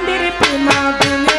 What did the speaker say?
মন্দির প্রেমা দিলে